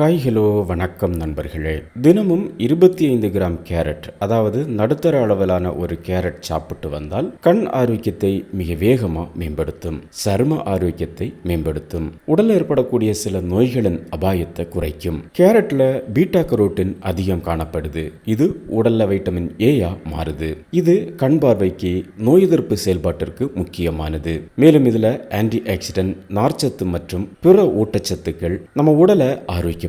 Hi hello வணக்கம் நண்பர்களே. தினமும் இருபத்தி ஐந்து கிராம் கேரட் அதாவது நடுத்தர அளவிலான ஒரு கேரட் சாப்பிட்டு வந்தால் கண் ஆரோக்கியத்தை மிக வேகமாக மேம்படுத்தும் சரும ஆரோக்கியத்தை மேம்படுத்தும் உடல் ஏற்படக்கூடிய சில நோய்களின் அபாயத்தை குறைக்கும். கேரட்ல பீட்டா கரோட்டின் அதிகம் காணப்படுது. இது உடல்ல வைட்டமின் ஏயா மாறுது. இது கண் பார்வைக்கு நோய் எதிர்ப்பு செயல்பாட்டிற்கு முக்கியமானது. மேலும் இதுல ஆன்டி ஆக்சிடென்ட் நார்ச்சத்து மற்றும் பிற ஊட்டச்சத்துக்கள் நம்ம உடலை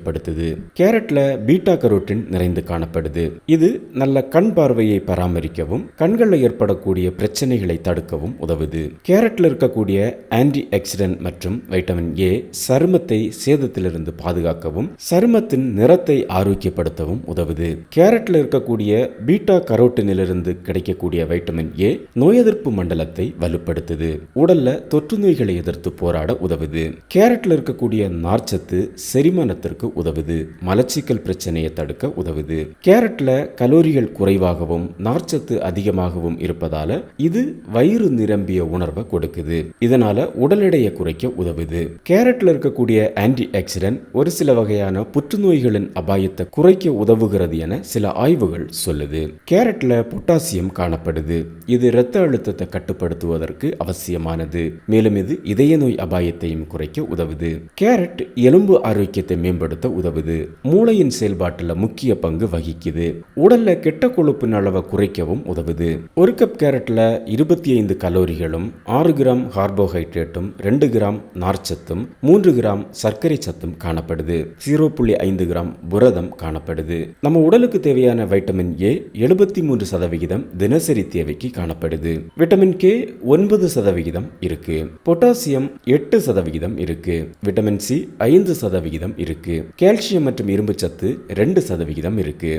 ஆரோக்கியப்படுத்துது கேரட்ல பீட்டா கரோட்டின் நிறைந்து காணப்படுது. இது நல்ல கண் பார்வையை பராமரிக்கவும் கண்களில் ஏற்படக்கூடிய பிரச்சனைகளை தடுக்கவும் உதவுது. கேரட்ல இருக்கக்கூடிய ஆன்டி ஆக்சிடென்ட் மற்றும் வைட்டமின் ஏ சருமத்தை சேதத்திலிருந்து பாதுகாக்கவும் சருமத்தின் நிறத்தை ஆரோக்கியப்படுத்தவும் உதவுது. கேரட்ல இருக்கக்கூடிய பீட்டா கரோட்டினிலிருந்து கிடைக்கக்கூடிய வைட்டமின் ஏ நோய் எதிர்ப்பு மண்டலத்தை வலுப்படுத்துது. உடல்ல தொற்று நோய்களை எதிர்த்து போராட உதவுது. கேரட்ல இருக்கக்கூடிய நார்ச்சத்து செரிமானத்திற்கு உதவுது மலச்சிக்கல் பிரச்சனையை தடுக்க உதவுது. கேரட்ல கலோரிகள் குறைவாகவும் நார்ச்சத்து அதிகமாகவும் இருப்பதால இது வயிறு நிரம்பிய உணர்வை கொடுக்குது. இதனால உடல் எடையை குறைக்க உதவுது. கேரட்ல இருக்கக்கூடிய ஆன்டி ஆக்சிடென்ட் ஒரு சில வகையான புற்றுநோய்களின் அபாயத்தை குறைக்க உதவுகிறது என சில ஆய்வுகள் சொல்லுது. கேரட்ல பொட்டாசியம் காணப்படுது. இது இரத்த அழுத்தத்தை கட்டுப்படுத்துவதற்கு அவசியமானது. மேலும் இது இதய நோய் அபாயத்தையும் குறைக்க உதவுது. கேரட் எலும்பு ஆரோக்கியத்தை மேம்படுத்த உதவுது. மூளையின் செயல்பாட்டில் முக்கிய பங்கு வகிக்குது. உடல்ல கெட்ட கொழுப்பின் அளவை குறைக்கவும் உதவுது. ஒரு கப் கேரட்ல இருபத்தி ஐந்து கலோரிகளும் ஆறு கிராம் கார்போஹைட்ரேட்டும் ரெண்டு கிராம் நார்ச்சத்தும் மூன்று கிராம் சர்க்கரை சத்தும் காணப்படுது. ஜீரோ புள்ளி ஐந்து கிராம் புரதம் காணப்படுது. நம்ம உடலுக்கு தேவையான வைட்டமின் ஏ எழுபத்தி மூன்று சதவிகிதம் தினசரி தேவைக்கு காணப்படுது. விட்டமின் கே ஒன்பது சதவிகிதம் இருக்கு. பொட்டாசியம் எட்டு சதவிகிதம் இருக்கு. விட்டமின் சி ஐந்து சதவிகிதம் இருக்கு. கால்சியம் மற்றும் இரும்பு சத்து ரெண்டு சதவிகிதம் இருக்கு.